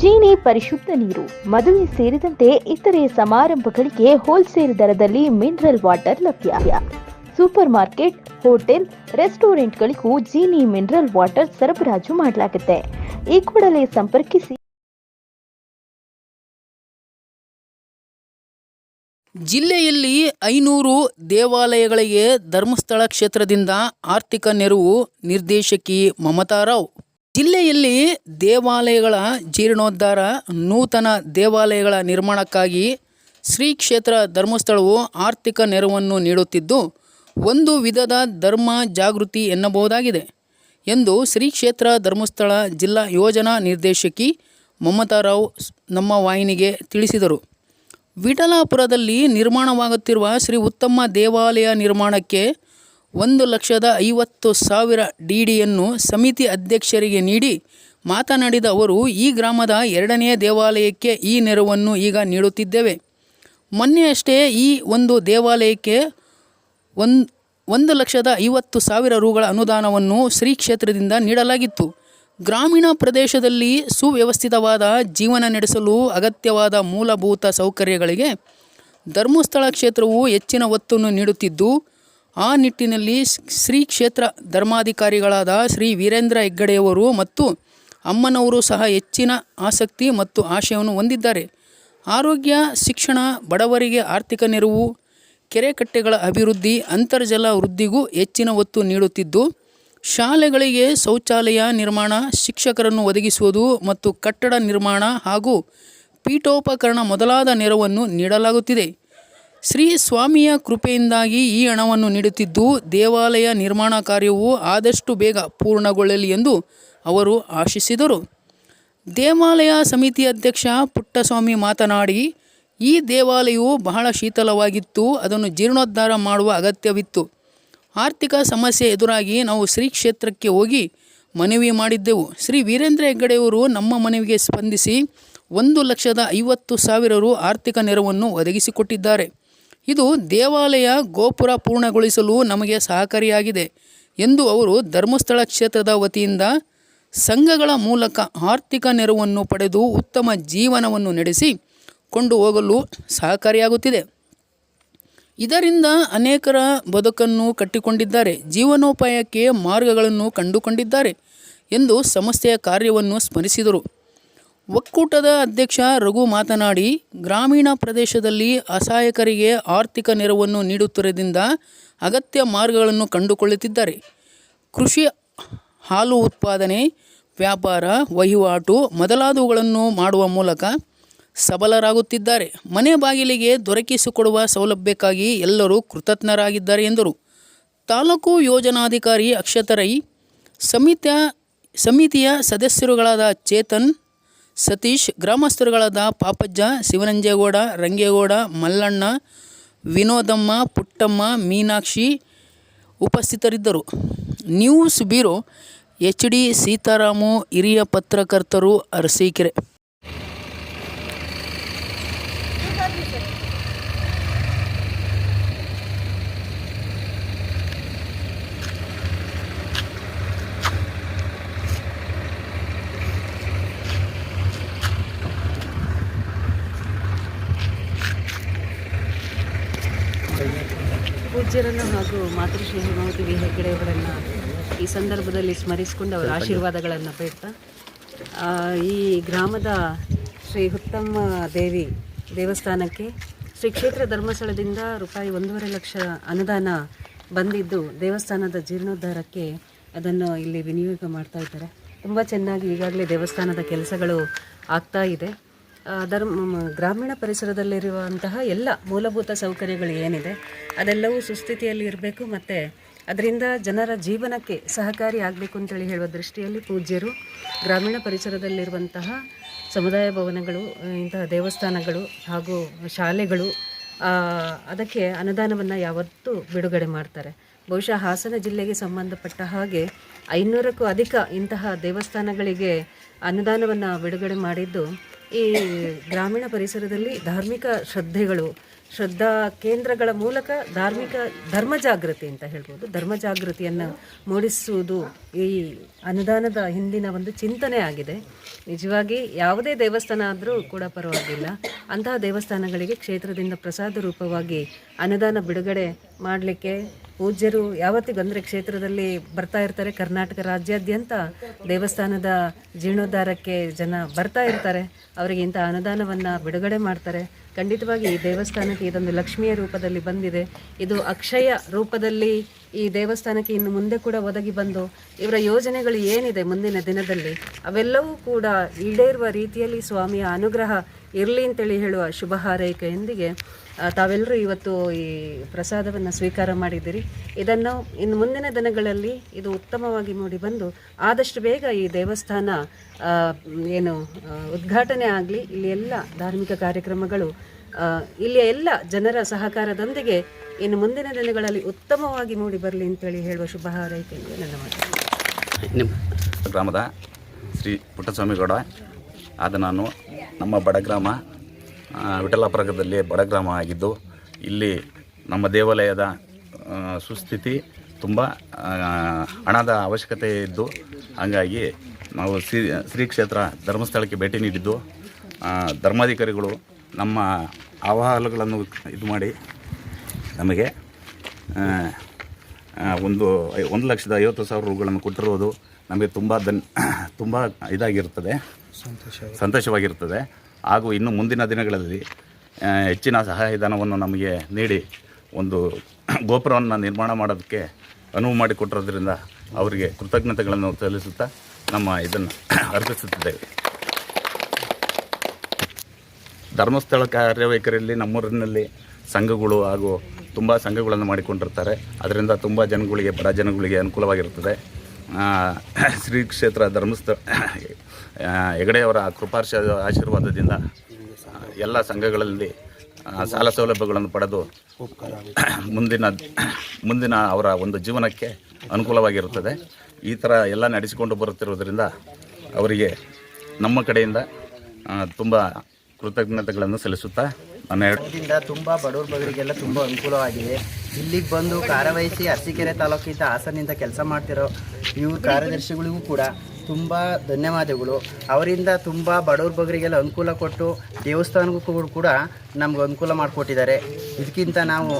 ಜೀನಿ ಪರಿಶುದ್ಧ ನೀರು, ಮದುವೆ ಸೇರಿದಂತೆ ಇತರೆ ಸಮಾರಂಭಗಳಿಗೆ ಹೋಲ್ಸೇಲ್ ದರದಲ್ಲಿ ಮಿನರಲ್ ವಾಟರ್ ಲಭ್ಯ. ಸೂಪರ್ ಮಾರ್ಕೆಟ್ ಹೋಟೆಲ್ ರೆಸ್ಟೋರೆಂಟ್ಗಳಿಗೂ ಜೀನಿ ಮಿನರಲ್ ವಾಟರ್ ಸರಬರಾಜು ಮಾಡಲಾಗುತ್ತೆ. ಈ ಕೂಡಲೇ ಸಂಪರ್ಕಿಸಿ. ಜಿಲ್ಲೆಯಲ್ಲಿ ಐನೂರು ದೇವಾಲಯಗಳಿಗೆ ಧರ್ಮಸ್ಥಳ ಕ್ಷೇತ್ರದಿಂದ ಆರ್ಥಿಕ ನೆರವು ನಿರ್ದೇಶಕಿ ಮಮತಾ ರಾವ್. ಜಿಲ್ಲೆಯಲ್ಲಿ ದೇವಾಲಯಗಳ ಜೀರ್ಣೋದ್ಧಾರ, ನೂತನ ದೇವಾಲಯಗಳ ನಿರ್ಮಾಣಕ್ಕಾಗಿ ಶ್ರೀ ಕ್ಷೇತ್ರ ಧರ್ಮಸ್ಥಳವು ಆರ್ಥಿಕ ನೆರವನ್ನು ನೀಡುತ್ತಿದ್ದು, ಒಂದು ವಿಧದ ಧರ್ಮ ಜಾಗೃತಿ ಎನ್ನಬಹುದಾಗಿದೆ ಎಂದು ಶ್ರೀ ಕ್ಷೇತ್ರ ಧರ್ಮಸ್ಥಳ ಜಿಲ್ಲಾ ಯೋಜನಾ ನಿರ್ದೇಶಕಿ ಮಮತಾ ರಾವ್ ನಮ್ಮ ವಾಹಿನಿಗೆ ತಿಳಿಸಿದರು. ವಿಠಲಾಪುರದಲ್ಲಿ ನಿರ್ಮಾಣವಾಗುತ್ತಿರುವ ಶ್ರೀ ಉತ್ತಮ ದೇವಾಲಯ ನಿರ್ಮಾಣಕ್ಕೆ ಒಂದು ಲಕ್ಷದ ಐವತ್ತು ಸಾವಿರ ಡಿ ಡಿಯನ್ನು ಸಮಿತಿ ಅಧ್ಯಕ್ಷರಿಗೆ ನೀಡಿ ಮಾತನಾಡಿದ ಅವರು, ಈ ಗ್ರಾಮದ ಎರಡನೆಯ ದೇವಾಲಯಕ್ಕೆ ಈ ನೆರವನ್ನು ಈಗ ನೀಡುತ್ತಿದ್ದೇವೆ. ಮೊನ್ನೆಯಷ್ಟೇ ಈ ಒಂದು ದೇವಾಲಯಕ್ಕೆ ಒಂದು ಒಂದು ಲಕ್ಷದ ಐವತ್ತು ಸಾವಿರ ರೂಗಳ ಅನುದಾನವನ್ನು ಶ್ರೀ ಕ್ಷೇತ್ರದಿಂದ ನೀಡಲಾಗಿತ್ತು. ಗ್ರಾಮೀಣ ಪ್ರದೇಶದಲ್ಲಿ ಸುವ್ಯವಸ್ಥಿತವಾದ ಜೀವನ ನಡೆಸಲು ಅಗತ್ಯವಾದ ಮೂಲಭೂತ ಸೌಕರ್ಯಗಳಿಗೆ ಧರ್ಮಸ್ಥಳ ಕ್ಷೇತ್ರವು ಹೆಚ್ಚಿನ ಒತ್ತನ್ನು ನೀಡುತ್ತಿದ್ದು ಆ ನಿಟ್ಟಿನಲ್ಲಿ ಶ್ರೀ ಕ್ಷೇತ್ರ ಧರ್ಮಾಧಿಕಾರಿಗಳಾದ ಶ್ರೀ ವೀರೇಂದ್ರ ಹೆಗ್ಗಡೆಯವರು ಮತ್ತು ಅಮ್ಮನವರು ಸಹ ಹೆಚ್ಚಿನ ಆಸಕ್ತಿ ಮತ್ತು ಆಶಯವನ್ನು ಹೊಂದಿದ್ದಾರೆ. ಆರೋಗ್ಯ, ಶಿಕ್ಷಣ, ಬಡವರಿಗೆ ಆರ್ಥಿಕ ನೆರವು, ಕೆರೆಕಟ್ಟೆಗಳ ಅಭಿವೃದ್ಧಿ, ಅಂತರ್ಜಲ ವೃದ್ಧಿಗೂ ಹೆಚ್ಚಿನ ಒತ್ತು ನೀಡುತ್ತಿದ್ದು, ಶಾಲೆಗಳಿಗೆ ಶೌಚಾಲಯ ನಿರ್ಮಾಣ, ಶಿಕ್ಷಕರನ್ನು ಒದಗಿಸುವುದು ಮತ್ತು ಕಟ್ಟಡ ನಿರ್ಮಾಣ ಹಾಗೂ ಪೀಠೋಪಕರಣ ಮೊದಲಾದ ನೆರವನ್ನು ನೀಡಲಾಗುತ್ತಿದೆ. ಶ್ರೀ ಸ್ವಾಮಿಯ ಕೃಪೆಯಿಂದಾಗಿ ಈ ಹಣವನ್ನು ನೀಡುತ್ತಿದ್ದು ದೇವಾಲಯ ನಿರ್ಮಾಣ ಕಾರ್ಯವು ಆದಷ್ಟು ಬೇಗ ಪೂರ್ಣಗೊಳ್ಳಲಿ ಎಂದು ಅವರು ಆಶಿಸಿದರು. ದೇವಾಲಯ ಸಮಿತಿ ಅಧ್ಯಕ್ಷ ಪುಟ್ಟಸ್ವಾಮಿ ಮಾತನಾಡಿ, ಈ ದೇವಾಲಯವು ಬಹಳ ಶೀತಲವಾಗಿತ್ತು, ಅದನ್ನು ಜೀರ್ಣೋದ್ಧಾರ ಮಾಡುವ ಅಗತ್ಯವಿತ್ತು. ಆರ್ಥಿಕ ಸಮಸ್ಯೆ ಎದುರಾಗಿ ನಾವು ಶ್ರೀ ಕ್ಷೇತ್ರಕ್ಕೆ ಹೋಗಿ ಮನವಿ ಮಾಡಿದ್ದೆವು. ಶ್ರೀ ವೀರೇಂದ್ರ ಹೆಗ್ಗಡೆಯವರು ನಮ್ಮ ಮನವಿಗೆ ಸ್ಪಂದಿಸಿ, ಒಂದು ಲಕ್ಷದ ಐವತ್ತು ಸಾವಿರ ರು ಆರ್ಥಿಕ ನೆರವನ್ನು ಒದಗಿಸಿಕೊಟ್ಟಿದ್ದಾರೆ. ಇದು ದೇವಾಲಯ ಗೋಪುರ ಪೂರ್ಣಗೊಳಿಸಲು ನಮಗೆ ಸಹಕಾರಿಯಾಗಿದೆ ಎಂದು ಅವರು ಧರ್ಮಸ್ಥಳ ಕ್ಷೇತ್ರದ ವತಿಯಿಂದ ಸಂಘಗಳ ಮೂಲಕ ಆರ್ಥಿಕ ನೆರವನ್ನು ಪಡೆದು ಉತ್ತಮ ಜೀವನವನ್ನು ನಡೆಸಿ ಕೊಂಡು ಹೋಗಲು ಸಹಕಾರಿಯಾಗುತ್ತಿದೆ. ಇದರಿಂದ ಅನೇಕರ ಬದುಕನ್ನು ಕಟ್ಟಿಕೊಂಡಿದ್ದಾರೆ, ಜೀವನೋಪಾಯಕ್ಕೆ ಮಾರ್ಗಗಳನ್ನು ಕಂಡುಕೊಂಡಿದ್ದಾರೆ ಎಂದು ಸಂಸ್ಥೆಯ ಕಾರ್ಯವನ್ನು ಸ್ಮರಿಸಿದರು. ಒಕ್ಕೂಟದ ಅಧ್ಯಕ್ಷ ರಘು ಮಾತನಾಡಿ, ಗ್ರಾಮೀಣ ಪ್ರದೇಶದಲ್ಲಿ ಅಸಹಾಯಕರಿಗೆ ಆರ್ಥಿಕ ನೆರವನ್ನು ನೀಡುತ್ತಿರುವುದರಿಂದ ಅಗತ್ಯ ಮಾರ್ಗಗಳನ್ನು ಕಂಡುಕೊಳ್ಳುತ್ತಿದ್ದಾರೆ. ಕೃಷಿ ಹಾಲು ಉತ್ಪಾದನೆ, ವ್ಯಾಪಾರ, ವಹಿವಾಟು ಮೊದಲಾದವುಗಳನ್ನು ಮಾಡುವ ಮೂಲಕ ಸಬಲರಾಗುತ್ತಿದ್ದಾರೆ. ಮನೆ ಬಾಗಿಲಿಗೆ ದೊರಕಿಸಿಕೊಡುವ ಸೌಲಭ್ಯಕ್ಕಾಗಿ ಎಲ್ಲರೂ ಕೃತಜ್ಞರಾಗಿದ್ದಾರೆ ಎಂದರು. ತಾಲೂಕು ಯೋಜನಾಧಿಕಾರಿ ಅಕ್ಷತರೈ, ಸಮಿತಿಯ ಸಮಿತಿಯ ಸದಸ್ಯರುಗಳಾದ ಚೇತನ್ ಸತೀಶ್, ಗ್ರಾಮಸ್ಥರುಗಳಾದ ಪಾಪಜ್ಜ, ಶಿವನಂಜೇಗೌಡ, ರಂಗೇಗೌಡ, ಮಲ್ಲಣ್ಣ, ವಿನೋದಮ್ಮ, ಪುಟ್ಟಮ್ಮ, ಮೀನಾಕ್ಷಿ ಉಪಸ್ಥಿತರಿದ್ದರು. News bureau H D Seetharamu, ಹಿರಿಯ ಪತ್ರಕರ್ತರು ಅರಸೀಕೆರೆ. ಪೂಜ್ಯರನ್ನು ಹಾಗೂ ಮಾತೃಶ್ರೀ ಹೇಮಾವತಿ ವಿ ಹೆಗ್ಗಡೆಯವರನ್ನು ಈ ಸಂದರ್ಭದಲ್ಲಿ ಸ್ಮರಿಸಿಕೊಂಡು ಅವರ ಆಶೀರ್ವಾದಗಳನ್ನು ಪಡ್ತಾ ಈ ಗ್ರಾಮದ ಶ್ರೀ ಉತ್ತಮ್ಮ ದೇವಿ ದೇವಸ್ಥಾನಕ್ಕೆ ಶ್ರೀ ಕ್ಷೇತ್ರ ಧರ್ಮಸ್ಥಳದಿಂದ ರೂಪಾಯಿ ಒಂದೂವರೆ ಲಕ್ಷ ಅನುದಾನ ಬಂದಿದ್ದು ದೇವಸ್ಥಾನದ ಜೀರ್ಣೋದ್ಧಾರಕ್ಕೆ ಅದನ್ನು ಇಲ್ಲಿ ವಿನಿಯೋಗ ಮಾಡ್ತಾ ಇದ್ದಾರೆ. ತುಂಬ ಚೆನ್ನಾಗಿ ಈಗಾಗಲೇ ದೇವಸ್ಥಾನದ ಕೆಲಸಗಳು ಆಗ್ತಾ ಇದೆ. ಧರ್ಮ ಗ್ರಾಮೀಣ ಪರಿಸರದಲ್ಲಿರುವಂತಹ ಎಲ್ಲ ಮೂಲಭೂತ ಸೌಕರ್ಯಗಳು ಏನಿದೆ, ಅದೆಲ್ಲವೂ ಸುಸ್ಥಿತಿಯಲ್ಲಿ ಇರಬೇಕು ಮತ್ತು ಅದರಿಂದ ಜನರ ಜೀವನಕ್ಕೆ ಸಹಕಾರಿ ಆಗಬೇಕು ಅಂತೇಳಿ ಹೇಳುವ ದೃಷ್ಟಿಯಲ್ಲಿ ಪೂಜ್ಯರು, ಗ್ರಾಮೀಣ ಪರಿಸರದಲ್ಲಿರುವಂತಹ ಸಮುದಾಯ ಭವನಗಳು ಇಂತಹ ದೇವಸ್ಥಾನಗಳು ಹಾಗೂ ಶಾಲೆಗಳು ಅದಕ್ಕೆ ಅನುದಾನವನ್ನು ಯಾವತ್ತೂ ಬಿಡುಗಡೆ ಮಾಡ್ತಾರೆ. ಬಹುಶಃ ಹಾಸನ ಜಿಲ್ಲೆಗೆ ಸಂಬಂಧಪಟ್ಟ ಹಾಗೆ ಐನೂರಕ್ಕೂ ಅಧಿಕ ಇಂತಹ ದೇವಸ್ಥಾನಗಳಿಗೆ ಅನುದಾನವನ್ನು ಬಿಡುಗಡೆ ಮಾಡಿದ್ದು ಈ ಗ್ರಾಮೀಣ ಪರಿಸರದಲ್ಲಿ ಧಾರ್ಮಿಕ ಶ್ರದ್ಧೆಗಳು, ಶ್ರದ್ಧಾ ಕೇಂದ್ರಗಳ ಮೂಲಕ ಧಾರ್ಮಿಕ ಧರ್ಮ ಜಾಗೃತಿ ಅಂತ ಹೇಳ್ಬೋದು. ಧರ್ಮ ಜಾಗೃತಿಯನ್ನು ಮೂಡಿಸುವುದು ಈ ಅನುದಾನದ ಹಿಂದಿನ ಒಂದು ಚಿಂತನೆ ಆಗಿದೆ. ನಿಜವಾಗಿ ಯಾವುದೇ ದೇವಸ್ಥಾನ ಆದರೂ ಕೂಡ ಪರವಾಗಿಲ್ಲ. ಅಂತಹ ದೇವಸ್ಥಾನಗಳಿಗೆ ಕ್ಷೇತ್ರದಿಂದ ಪ್ರಸಾದ ರೂಪವಾಗಿ ಅನುದಾನ ಬಿಡುಗಡೆ ಮಾಡಲಿಕ್ಕೆ ಪೂಜ್ಯರು ಯಾವತ್ತಿಗೂ ಕ್ಷೇತ್ರದಲ್ಲಿ ಬರ್ತಾ ಇರ್ತಾರೆ. ಕರ್ನಾಟಕ ರಾಜ್ಯಾದ್ಯಂತ ದೇವಸ್ಥಾನದ ಜೀರ್ಣೋದ್ಧಾರಕ್ಕೆ ಜನ ಬರ್ತಾ ಇರ್ತಾರೆ. ಅವರಿಗೆ ಇಂಥ ಅನುದಾನವನ್ನು ಬಿಡುಗಡೆ ಮಾಡ್ತಾರೆ. ಖಂಡಿತವಾಗಿ ಈ ದೇವಸ್ಥಾನಕ್ಕೆ ಇದೊಂದು ಲಕ್ಷ್ಮಿಯ ರೂಪದಲ್ಲಿ ಬಂದಿದೆ. ಇದು ಅಕ್ಷಯ ರೂಪದಲ್ಲಿ ಈ ದೇವಸ್ಥಾನಕ್ಕೆ ಇನ್ನು ಮುಂದೆ ಕೂಡ ಒದಗಿ ಬಂದು ಇವರ ಯೋಜನೆಗಳು ಏನಿದೆ ಮುಂದಿನ ದಿನದಲ್ಲಿ, ಅವೆಲ್ಲವೂ ಕೂಡ ಈಡೇರುವ ರೀತಿಯಲ್ಲಿ ಸ್ವಾಮಿಯ ಅನುಗ್ರಹ ಇರಲಿ ಅಂತೇಳಿ ಹೇಳುವ ಶುಭ ಹಾರೈಕೆಯೊಂದಿಗೆ ತಾವೆಲ್ಲರೂ ಇವತ್ತು ಈ ಪ್ರಸಾದವನ್ನು ಸ್ವೀಕಾರ ಮಾಡಿದ್ದೀರಿ. ಇದನ್ನು ಇನ್ನು ಮುಂದಿನ ದಿನಗಳಲ್ಲಿ ಇದು ಉತ್ತಮವಾಗಿ ಮೂಡಿ ಬಂದು ಆದಷ್ಟು ಬೇಗ ಈ ದೇವಸ್ಥಾನ ಏನು ಉದ್ಘಾಟನೆ ಆಗಲಿ, ಇಲ್ಲಿ ಎಲ್ಲ ಧಾರ್ಮಿಕ ಕಾರ್ಯಕ್ರಮಗಳು ಇಲ್ಲಿಯ ಎಲ್ಲ ಜನರ ಸಹಕಾರದೊಂದಿಗೆ ಇನ್ನು ಮುಂದಿನ ದಿನಗಳಲ್ಲಿ ಉತ್ತಮವಾಗಿ ಮೂಡಿ ಬರಲಿ ಅಂತೇಳಿ ಹೇಳುವ ಶುಭ ಹಾರೈಕೆ ನನ್ನ ಮಾತು ಗ್ರಾಮದ ಶ್ರೀ ಪುಟ್ಟಸ್ವಾಮಿಗೌಡ ಆದ ನಾನು ನಮ್ಮ ಬಡಗ್ರಾಮ ಗ್ರಾಮ ವಿಠಲಾಪುರದಲ್ಲಿ ಬಡಗ್ರಾಮ ಆಗಿದ್ದು, ಇಲ್ಲಿ ನಮ್ಮ ದೇವಾಲಯದ ಸುಸ್ಥಿತಿ ತುಂಬ ಹಣದ ಅವಶ್ಯಕತೆ ಇದ್ದು, ಹಾಗಾಗಿ ನಾವು ಶ್ರೀ ಶ್ರೀ ಕ್ಷೇತ್ರ ಧರ್ಮಸ್ಥಳಕ್ಕೆ ಭೇಟಿ ನೀಡಿದ್ದು ಧರ್ಮಾಧಿಕಾರಿಗಳು ನಮ್ಮ ಅಹವಾಲುಗಳನ್ನು ಇದು ಮಾಡಿ ನಮಗೆ ಒಂದು ಒಂದು ಲಕ್ಷದ ಐವತ್ತು ಸಾವಿರ ರೂಗಳನ್ನು ಕೊಟ್ಟಿರೋದು ನಮಗೆ ತುಂಬ ದನ್ ತುಂಬ ಇದಾಗಿರುತ್ತದೆ. ಸಂತೋಷವಾಗಿರುತ್ತದೆ. ಹಾಗೂ ಇನ್ನು ಮುಂದಿನ ದಿನಗಳಲ್ಲಿ ಹೆಚ್ಚಿನ ಸಹಾಯಧನವನ್ನು ನಮಗೆ ನೀಡಿ ಒಂದು ಗೋಪುರವನ್ನು ನಿರ್ಮಾಣ ಮಾಡೋದಕ್ಕೆ ಅನುವು ಮಾಡಿಕೊಟ್ಟಿರೋದ್ರಿಂದ ಅವರಿಗೆ ಕೃತಜ್ಞತೆಗಳನ್ನು ಸಲ್ಲಿಸುತ್ತಾ ನಮ್ಮ ಇದನ್ನು ಅರ್ಪಿಸುತ್ತಿದ್ದೇವೆ. ಧರ್ಮಸ್ಥಳ ಕಾರ್ಯವೈಖರಿಯಲ್ಲಿ ನಮ್ಮೂರಿನಲ್ಲಿ ಸಂಘಗಳು ಹಾಗೂ ತುಂಬ ಸಂಘಗಳನ್ನು ಮಾಡಿಕೊಂಡಿರ್ತಾರೆ. ಅದರಿಂದ ತುಂಬ ಜನಗಳಿಗೆ, ಬಡ ಜನಗಳಿಗೆ ಅನುಕೂಲವಾಗಿರ್ತದೆ ಶ್ರೀ ಕ್ಷೇತ್ರ ಧರ್ಮಸ್ಥಳ ಹೆಗಡೆಯವರ ಕೃಪಾರ್ಶ ಆಶೀರ್ವಾದದಿಂದ ಎಲ್ಲ ಸಂಘಗಳಲ್ಲಿ ಸಾಲ ಸೌಲಭ್ಯಗಳನ್ನು ಪಡೆದು ಮುಂದಿನ ಮುಂದಿನ ಅವರ ಒಂದು ಜೀವನಕ್ಕೆ ಅನುಕೂಲವಾಗಿರುತ್ತದೆ. ಈ ಥರ ಎಲ್ಲ ನಡೆಸಿಕೊಂಡು ಬರುತ್ತಿರುವುದರಿಂದ ಅವರಿಗೆ ನಮ್ಮ ಕಡೆಯಿಂದ ತುಂಬ ಕೃತಜ್ಞತೆಗಳನ್ನು ಸಲ್ಲಿಸುತ್ತಾ ಮನೆಯಿಂದ ತುಂಬಾ ತುಂಬ ಬಡವ್ರ ಬಗರಿಗೆಲ್ಲ ತುಂಬ ಅನುಕೂಲವಾಗಿದೆ. ಇಲ್ಲಿಗೆ ಬಂದು ಕಾರ್ಯವಹಿಸಿ ಅರಸೀಕೆರೆ ತಾಲೂಕಿಂದ ಹಾಸನಿಂದ ಕೆಲಸ ಮಾಡ್ತಿರೋ ಇವ್ರ ಕಾರ್ಯದರ್ಶಿಗಳಿಗೂ ಕೂಡ ತುಂಬ ಧನ್ಯವಾದಗಳು. ಅವರಿಂದ ತುಂಬ ಬಡವ್ರ ಬಗರಿಗೆಲ್ಲ ಅನುಕೂಲ ಕೊಟ್ಟು ದೇವಸ್ಥಾನಕ್ಕೂ ಕೂಡ ನಮ್ಗೆ ಅನುಕೂಲ ಮಾಡಿಕೊಟ್ಟಿದ್ದಾರೆ. ಇದಕ್ಕಿಂತ ನಾವು